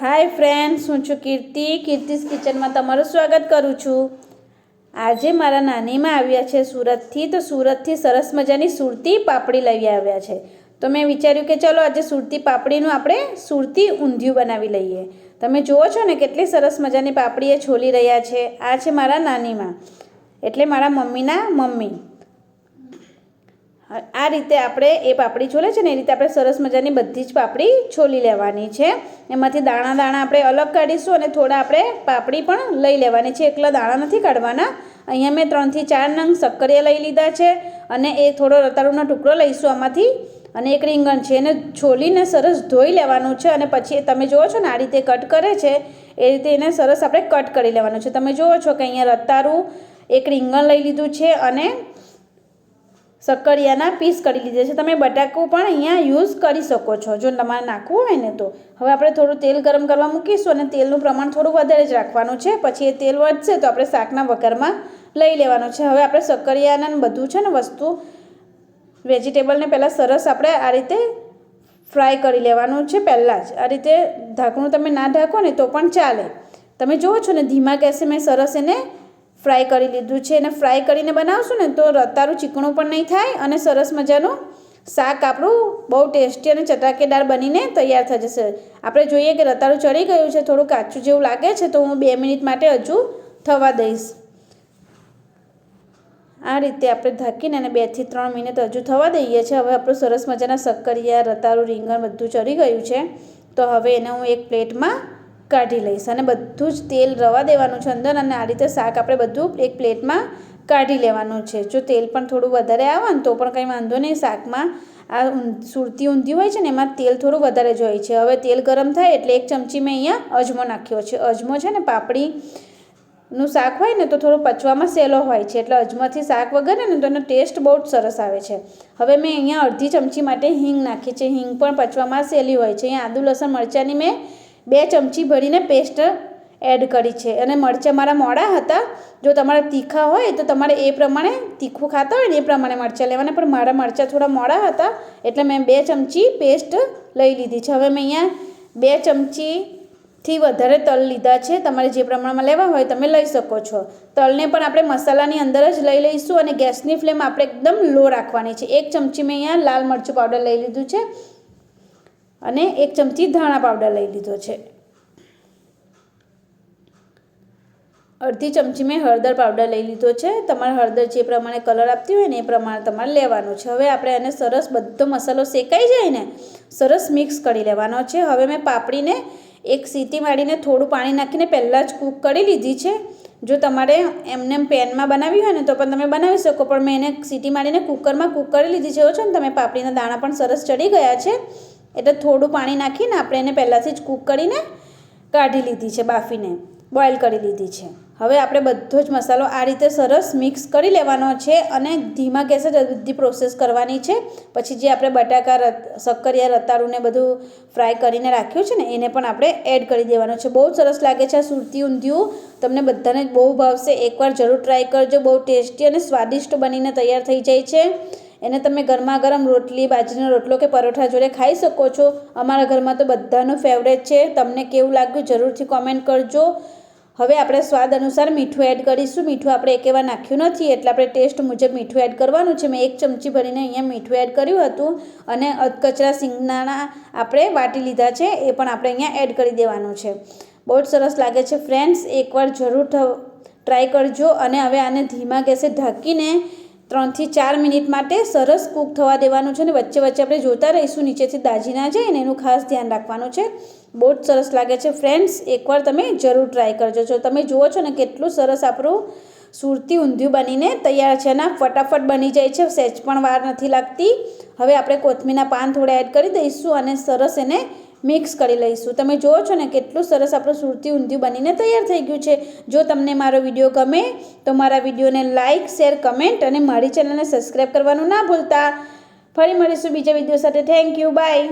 Hi friends, હું છું કીર્તિ. કીર્તિસ કિચનમાં તમારું સ્વાગત કરું છું. આજે મારા નાનીમાં આવ્યા છે સુરતથી, તો સુરતથી સરસ મજાની સુરતી પાપડી લઈ આવ્યા છે. તો મેં વિચાર્યું કે ચલો આજે સુરતી પાપડીનું આપણે સુરતી ઊંધિયું બનાવી લઈએ. તમે જુઓ છો ને કેટલી સરસ મજાની પાપડી એ છોલી રહ્યા છે. આ છે મારા નાનીમાં, એટલે મારા મમ્મીના મમ્મી. આ રીતે આપણે એ પાપડી છોલે છે ને, એ રીતે આપણે સરસ મજાની બધી જ પાપડી છોલી લેવાની છે. એમાંથી દાણા દાણા આપણે અલગ કાઢીશું અને થોડા આપણે પાપડી પણ લઈ લેવાની છે. એકલા દાણા નથી કાઢવાના. અહીંયા મેં ત્રણથી ચાર નંગ સક્કરિયા લઈ લીધા છે અને એ થોડો રતાળુનો ટુકડો લઈશું આમાંથી. અને એક રીંગણ છે એને છોલીને સરસ ધોઈ લેવાનું છે અને પછી તમે જુઓ છો ને, આ રીતે કટ કરે છે. એ રીતે એને સરસ આપણે કટ કરી લેવાનું છે. તમે જુઓ છો કે અહીંયા રતારું એક રીંગણ લઈ લીધું છે અને શક્કરિયાના પીસ કરી લીધા છે. તમે બટાકું પણ અહીંયા યુઝ કરી શકો છો. જો તમારે નાખવું હોય ને તો. હવે આપણે થોડું તેલ ગરમ કરવા મૂકીશું અને તેલનું પ્રમાણ થોડું વધારે જ રાખવાનું છે. પછી એ તેલ વધશે તો આપણે શાકના વઘારમાં લઈ લેવાનું છે. હવે આપણે શક્કરિયાના બધું છે ને વસ્તુ વેજીટેબલને પહેલાં સરસ આપણે આ રીતે ફ્રાય કરી લેવાનું છે પહેલાં જ. આ રીતે ઢાંકણું તમે ના ઢાંકો ને તો પણ ચાલે. તમે જુઓ છો ને, ધીમા ગેસે મેં સરસ એને ફ્રાય કરી લીધું છે અને ફ્રાય કરીને બનાવશું ને તો રતારું ચીકણું પણ નહીં થાય અને સરસ મજાનું શાક આપણું બહુ ટેસ્ટી અને ચટાકેદાર બનીને તૈયાર થઈ જશે. આપણે જોઈએ કે રતારું ચડી ગયું છે, થોડું કાચું જેવું લાગે છે તો હું બે મિનિટ માટે હજુ થવા દઈશ. આ રીતે આપણે ઢાંકીને અને બેથી ત્રણ મિનિટ હજુ થવા દઈએ છીએ. હવે આપણું સરસ મજાના શક્કરિયા રતારું રીંગણ બધું ચડી ગયું છે. તો હવે એને હું એક પ્લેટમાં કાઢી લઈશ અને બધું જ તેલ રવા દેવાનું છે અંદર અને આ રીતે શાક આપણે બધું એક પ્લેટમાં કાઢી લેવાનું છે. જો તેલ પણ થોડું વધારે આવે ને તો પણ કંઈ વાંધો નહીં શાકમાં. આ સુરતી ઊંધી હોય છે ને એમાં તેલ થોડું વધારે જ હોય છે. હવે તેલ ગરમ થાય એટલે એક ચમચી મેં અહીંયા અજમો નાખ્યો છે. અજમો છે ને પાપડી નું શાક હોય ને તો થોડું પચવામાં સહેલો હોય છે. એટલે અજમાથી શાક વગરે ને તો એનો ટેસ્ટ બહુ જ સરસ આવે છે. હવે મેં અહીંયા અડધી ચમચી માટે હિંગ નાખી છે. હિંગ પણ પચવામાં સહેલી હોય છે. અહીંયા આદુ, લસણ, મરચાંની મેં બે ચમચી ભરીને પેસ્ટ એડ કરી છે. અને મરચાં મારા મોડા હતા. જો તમારે તીખા હોય તો તમારે એ પ્રમાણે તીખું ખાતા હોય ને એ પ્રમાણે મરચાં લેવાના. પણ મારા મરચાં થોડા મોડા હતા, એટલે મેં બે ચમચી પેસ્ટ લઈ લીધી છે. હવે મેં અહીંયા બે ચમચીથી વધારે તલ લીધા છે. તમારે જે પ્રમાણમાં લેવા હોય તમે લઈ શકો છો. તલને પણ આપણે મસાલાની અંદર જ લઈ લઈશું અને ગેસની ફ્લેમ આપણે એકદમ લો રાખવાની છે. એક ચમચી મેં અહીંયા લાલ મરચું પાવડર લઈ લીધું છે. અને એક ચમચી ધાણા પાવડર લઈ લીધો છે. અડધી ચમચી મેં હળદર પાવડર લઈ લીધો છે. તમારે હળદર જે પ્રમાણે કલર આપતી હોય ને એ પ્રમાણે તમારે લેવાનું છે. હવે આપણે એને સરસ બધો મસાલો શેકાઈ જાય ને, સરસ મિક્સ કરી લેવાનો છે. હવે મેં પાપડીને એક સીટી મારીને થોડું પાણી નાખીને પહેલાં જ કૂક કરી લીધી છે. જો તમારે એમને પેનમાં બનાવી હોય ને તો પણ તમે બનાવી શકો, પણ મેં એને સીટી મારીને કુકરમાં કૂક કરી લીધી છે. છો ને તમે પાપડીના દાણા પણ સરસ ચડી ગયા છે. એટલે થોડું પાણી નાખીને આપણે એને પહેલાંથી જ કૂક કરીને કાઢી લીધી છે, બાફીને, બોઇલ કરી લીધી છે. હવે આપણે બધો જ મસાલો આ રીતે સરસ મિક્સ કરી લેવાનો છે અને ધીમા ગેસે જ બધી પ્રોસેસ કરવાની છે. પછી જે આપણે બટાકા, રત, શક્કરિયા રતાળુને બધું ફ્રાય કરીને રાખ્યું છે ને, એને પણ આપણે એડ કરી દેવાનું છે. બહુ સરસ લાગે છે આ સુરતી ઊંધિયું. તમને બધાને બહુ ભાવશે. એકવાર જરૂર ટ્રાય કરજો. બહુ ટેસ્ટી અને સ્વાદિષ્ટ બનીને તૈયાર થઈ જાય છે. એને તમે ગરમા ગરમ રોટલી, બાજરીનો રોટલો કે પરોઠા જોડે ખાઈ શકો છો. અમારા ઘરમાં તો બધાનું ફેવરેટ છે. તમને કેવું લાગ્યું જરૂરથી કોમેન્ટ કરજો. હવે આપણે સ્વાદ અનુસાર મીઠું એડ કરીશું. મીઠું આપણે એક એવા નાખ્યું નથી, એટલે આપણે ટેસ્ટ મુજબ મીઠું એડ કરવાનું છે. મેં એક ચમચી ભરીને અહીંયા મીઠું એડ કર્યું હતું અને અધકચરા સિંગદાણા આપણે વાટી લીધા છે. એ પણ આપણે અહીંયા એડ કરી દેવાનું છે. બહુ જ સરસ લાગે છે. ફ્રેન્ડ્સ એકવાર જરૂર ટ્રાય કરજો અને હવે આને ધીમા ગેસે ઢાંકીને ત્રણથી ચાર મિનિટ માટે સરસ કૂક થવા દેવાનું છે અને વચ્ચે વચ્ચે આપણે જોતા રહીશું નીચેથી દાજી ના જાય ને એનું ખાસ ધ્યાન રાખવાનું છે. બહુ જ સરસ લાગે છે. ફ્રેન્ડ્સ, એકવાર તમે જરૂર ટ્રાય કરજો. છો તમે જુઓ છો ને કેટલું સરસ આપણું સુરતી ઊંધિયું બનીને તૈયાર છે ને ફટાફટ બની જાય છે. સહેજ પણ વાર નથી લાગતી. હવે આપણે કોથમીના પાન થોડા એડ કરી દઈશું અને સરસ એને મિક્સ કરી લઈશું. તમે જુઓ છો ને કેટલું સરસ આપણું સુરતી ઊંધિયું બનીને તૈયાર થઈ ગયું છે. જો તમને મારો વીડિયો ગમે, તો મારા વિડીયોને લાઇક શેર કમેન્ટ અને મારી ચેનલને સબસ્ક્રાઈબ કરવાનું ના ભૂલતા. ફરી મળીશું બીજા વીડિયો સાથે. Thank you bye